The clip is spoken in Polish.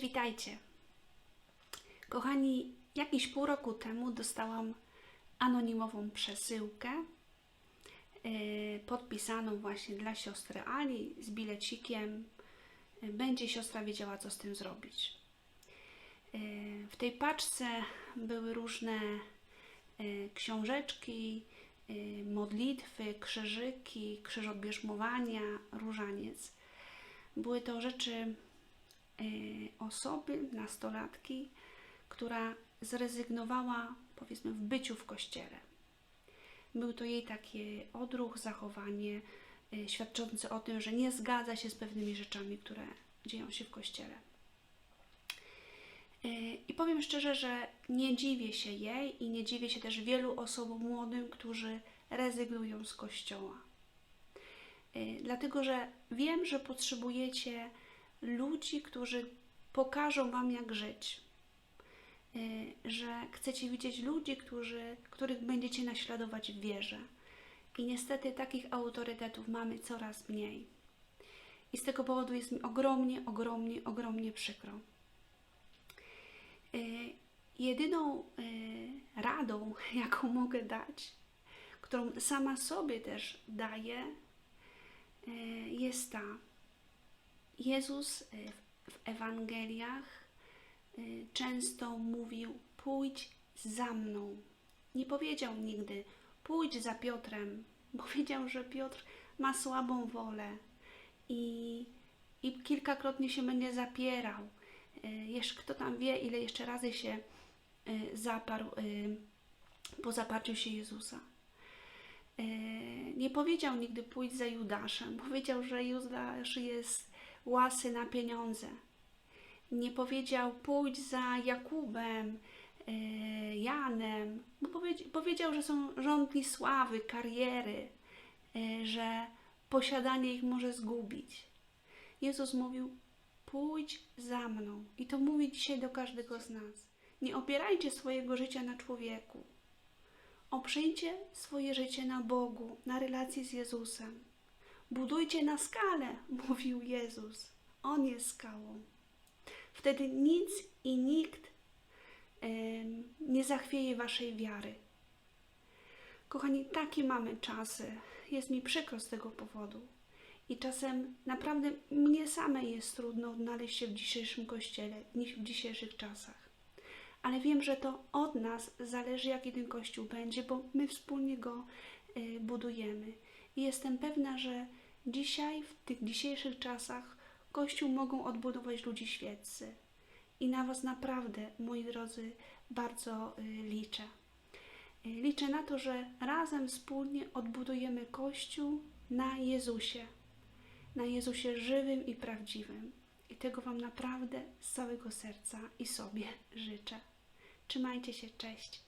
Witajcie. Kochani, jakiś pół roku temu dostałam anonimową przesyłkę yy, podpisaną właśnie dla siostry Ali z bilecikiem. Yy, Będzie siostra wiedziała, co z tym zrobić. Yy, W tej paczce były różne yy, książeczki, yy, modlitwy, krzyżyki, krzyżobierzmowania, różaniec. Były to rzeczy osoby, nastolatki, która zrezygnowała, powiedzmy, w byciu w kościele. Był to jej taki odruch, zachowanie y, świadczące o tym, że nie zgadza się z pewnymi rzeczami, które dzieją się w kościele. Y, I powiem szczerze, że nie dziwię się jej i nie dziwię się też wielu osobom młodym, którzy rezygnują z kościoła. Dlatego, że wiem, że potrzebujecie ludzi, którzy pokażą Wam, jak żyć. Y, Że chcecie widzieć ludzi, którzy, których będziecie naśladować w wierze. I niestety takich autorytetów mamy coraz mniej. I z tego powodu jest mi ogromnie, ogromnie, ogromnie przykro. Y, Jedyną y, radą, jaką mogę dać, którą sama sobie też daję, jest ta. Jezus y, w- Ewangeliach y, często mówił: Pójdź za mną. Nie powiedział nigdy: Pójdź za Piotrem, bo wiedział, że Piotr ma słabą wolę i, i kilkakrotnie się będzie zapierał. Y, Jeszcze kto tam wie, ile jeszcze razy się zaparł po zaparciu się Jezusa. Nie powiedział nigdy pójdź za Judaszem. Powiedział, że Judasz jest łasy na pieniądze. Nie powiedział pójdź za Jakubem, e, Janem, bo powiedzi- powiedział, że są żądni sławy, kariery, e, że posiadanie ich może zgubić. Jezus mówił pójdź za mną. I to mówi dzisiaj do każdego z nas. Nie opierajcie swojego życia na człowieku. Oprzyjcie swoje życie na Bogu, na relacji z Jezusem. Budujcie na skalę, mówił Jezus. On jest skałą. Wtedy nic i nikt nie zachwieje waszej wiary. Kochani, takie mamy czasy. Jest mi przykro z tego powodu. I czasem naprawdę mnie samej jest trudno odnaleźć się w dzisiejszym kościele, w dzisiejszych czasach ale wiem, że to od nas zależy, jaki ten kościół będzie, bo my wspólnie go y, budujemy. I jestem pewna, że dzisiaj, w tych dzisiejszych czasach, kościół mogą odbudować ludzie świeccy. I na Was naprawdę, moi drodzy, bardzo y, liczę. Y, Liczę na to, że razem wspólnie odbudujemy kościół na Jezusie, na Jezusie żywym i prawdziwym. I tego Wam naprawdę z całego serca i sobie życzę. Trzymajcie się, cześć.